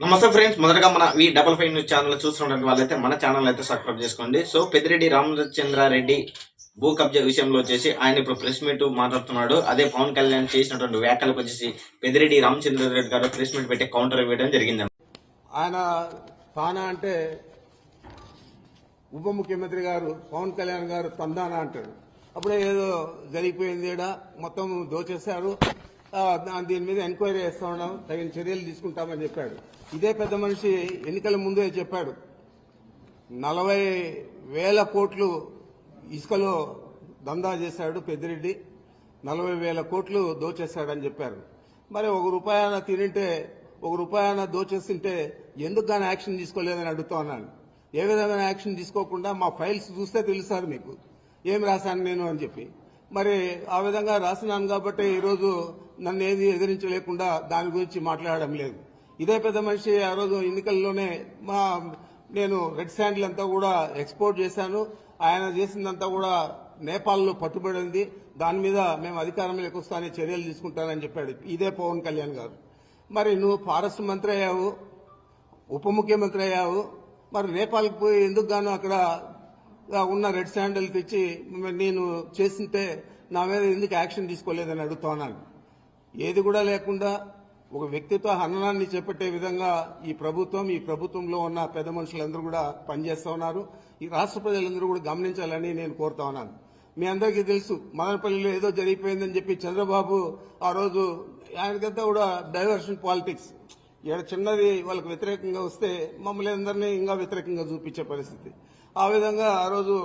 నమస్తే ఫ్రెండ్స్ మొదటగా మన ఈ డబల్ ఫైవ్ న్యూస్ ఛానల్ చూస్తున్నటువంటి వాళ్ళైతే మన ఛానల్ అయితే సబ్స్క్రైబ్ చేసుకోండి. సో పెద్దిరెడ్డి రామచంద్రారెడ్డి భూ కబ్జా విషయంలో వచ్చేసి ఆయన ఇప్పుడు ప్రెస్ మీట్ మాట్లాడుతున్నాడు. అదే పవన్ కళ్యాణ్ చేసినటువంటి వ్యాఖ్యలకు వచ్చేసి పెద్దిరెడ్డి రామచంద్రారెడ్డి గారు ప్రెస్ మీట్ పెట్టి కౌంటర్ ఇవ్వడం జరిగింది. ఆయన తానా అంటే ఉప ముఖ్యమంత్రి గారు పవన్ కళ్యాణ్ గారు తందానా అంటాడు అప్పుడే ఏదో జరిగిపోయింది మొత్తం దోచేశారు. దీని మీద ఎంక్వైరీ చేస్తా ఉన్నాం. తగిన చర్యలు తీసుకుంటామని చెప్పాడు. ఇదే పెద్ద మనిషి ఎన్నికల ముందే చెప్పాడు. నలభై వేల కోట్లు ఇసుకలో దందా చేశాడు పెద్దిరెడ్డి. నలభై వేల కోట్లు దోచేశాడని చెప్పారు. మరి ఒక రూపాయన తినింటే ఒక రూపాయన దోచేస్తుంటే ఎందుకు కానీ యాక్షన్ తీసుకోలేదని అడుగుతా ఉన్నాను. ఏ విధమైన యాక్షన్ తీసుకోకుండా మా ఫైల్స్ చూస్తే తెలుస్తారు మీకు. ఏం రాశాను నేను అని చెప్పి. మరి ఆ విధంగా రాసినాను కాబట్టి ఈరోజు నన్ను ఏది ఎదిరించలేకుండా దాని గురించి మాట్లాడడం లేదు. ఇదే పెద్ద మనిషి ఆ రోజు ఎన్నికల్లోనే మా నేను రెడ్ శాండిల్ అంతా కూడా ఎక్స్పోర్ట్ చేశాను. ఆయన చేసిందంతా కూడా నేపాల్లో పట్టుబడింది. దాని మీద మేము అధికారంలోకి వస్తానే చర్యలు తీసుకుంటానని చెప్పాడు ఇదే పవన్ కళ్యాణ్ గారు. మరి నువ్వు ఫారెస్ట్ మంత్రి అయ్యావు ఉప ముఖ్యమంత్రి అయ్యావు. మరి నేపాల్కి పోయి ఎందుకు గాను అక్కడ ఉన్న రెడ్ శాండిల్ తెచ్చి నేను చేసింటే నా మీద ఎందుకు యాక్షన్ తీసుకోలేదని అడుగుతున్నాను ఏది కూడా లేకుండా ఒక వ్యక్తిత్వ హననాన్ని చేపట్టే విధంగా ఈ ప్రభుత్వం ఈ ప్రభుత్వంలో ఉన్న పెద్ద మనుషులందరూ కూడా పనిచేస్తా ఉన్నారు. ఈ రాష్ట్ర ప్రజలందరూ కూడా గమనించాలని నేను కోరుతా ఉన్నాను. మీ అందరికీ తెలుసు మదనపల్లిలో ఏదో జరిగిపోయిందని చెప్పి చంద్రబాబు ఆ రోజు ఆయనకంతా కూడా డైవర్షన్ పాలిటిక్స్. ఇక్కడ చిన్నది వాళ్ళకి వ్యతిరేకంగా వస్తే మమ్మల్ని అందరినీ ఇంకా వ్యతిరేకంగా చూపించే పరిస్థితి. ఆ విధంగా ఆ రోజు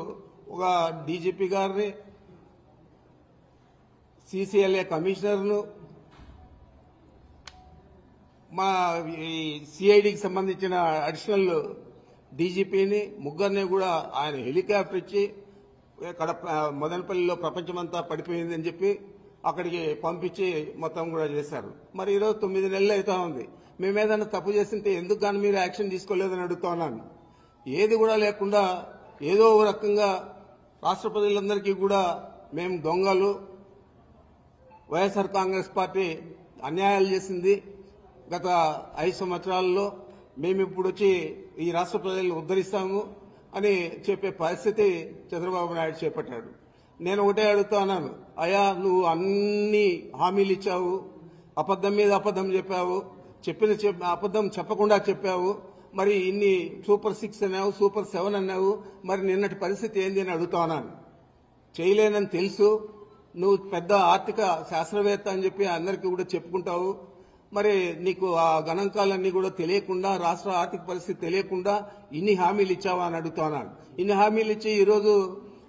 ఒక డీజీపీ గారిని సీసీఎల్ఏ కమిషనర్ను మా సిఐడికి సంబంధించిన అడిషనల్ డీజీపీని ముగ్గురిని కూడా ఆయన హెలికాప్టర్ ఇచ్చి కడప మదనపల్లిలో ప్రపంచమంతా పడిపోయిందని చెప్పి అక్కడికి పంపించి మొత్తం కూడా చేశారు. మరి ఈరోజు తొమ్మిది నెలలు అవుతా ఉంది. మేము ఏదైనా తప్పు చేస్తుంటే ఎందుకు కానీ మీరు యాక్షన్ తీసుకోలేదని అడుగుతున్నాను ఏది కూడా లేకుండా ఏదో ఒక రకంగా రాష్ట్ర ప్రజలందరికీ కూడా మేము దొంగలు. వైఎస్ఆర్ కాంగ్రెస్ పార్టీ అన్యాయాలు చేసింది. గత ఐదు సంవత్సరాల్లో మేము ఇప్పుడు వచ్చి ఈ రాష్ట్ర ప్రజలను ఉద్ధరిస్తాము అని చెప్పే పరిస్థితి చంద్రబాబు నాయుడు చేపట్టాడు. నేను ఒకటే అడుగుతా ఉన్నాను. అయ్యా నువ్వు అన్ని హామీలు ఇచ్చావు అబద్ధం మీద అబద్ధం చెప్పావు చెప్పిన చెప్ అబద్ధం చెప్పకుండా చెప్పావు మరి ఇన్ని సూపర్ సిక్స్ అన్నావు సూపర్ సెవెన్ అన్నావు మరి నిన్నటి పరిస్థితి ఏంది అని అడుగుతా ఉన్నాను. చేయలేనని తెలుసు నువ్వు పెద్ద ఆర్థిక శాస్త్రవేత్త అని చెప్పి అందరికీ కూడా చెప్పుకుంటావు మరి నీకు ఆ గణాంకాలన్నీ కూడా తెలియకుండా రాష్ట్ర ఆర్థిక పరిస్థితి తెలియకుండా ఇన్ని హామీలు ఇచ్చావా అని అడుగుతున్నాను ఇన్ని హామీలు ఇచ్చి ఈరోజు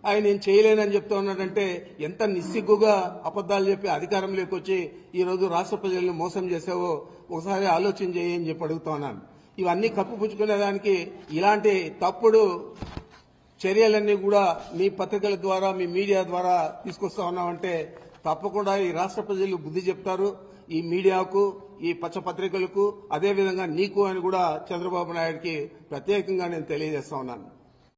ఆయన నేను చేయలేనని చెప్తా ఉన్నాడంటే ఎంత నిస్సిగ్గుగా అబద్దాలు చెప్పి అధికారంలోకి వచ్చి ఈరోజు రాష్ట్ర ప్రజలను మోసం చేసావో ఒకసారి ఆలోచన చేయని చెప్పి అడుగుతున్నాను ఇవన్నీ కప్పుపుచ్చుకునేదానికి ఇలాంటి తప్పుడు చర్యలన్నీ కూడా మీ పత్రికల ద్వారా మీ మీడియా ద్వారా తీసుకొస్తా ఉన్నామంటే తప్పకుండా ఈ రాష్ట్ర ప్రజలు బుద్ధి చెప్తారు. ఈ మీడియాకు ఈ పచ్చ పత్రికలకు అదేవిధంగా నీకు అని కూడా చంద్రబాబు నాయుడికి ప్రత్యేకంగా నేను తెలియజేస్తా ఉన్నాను.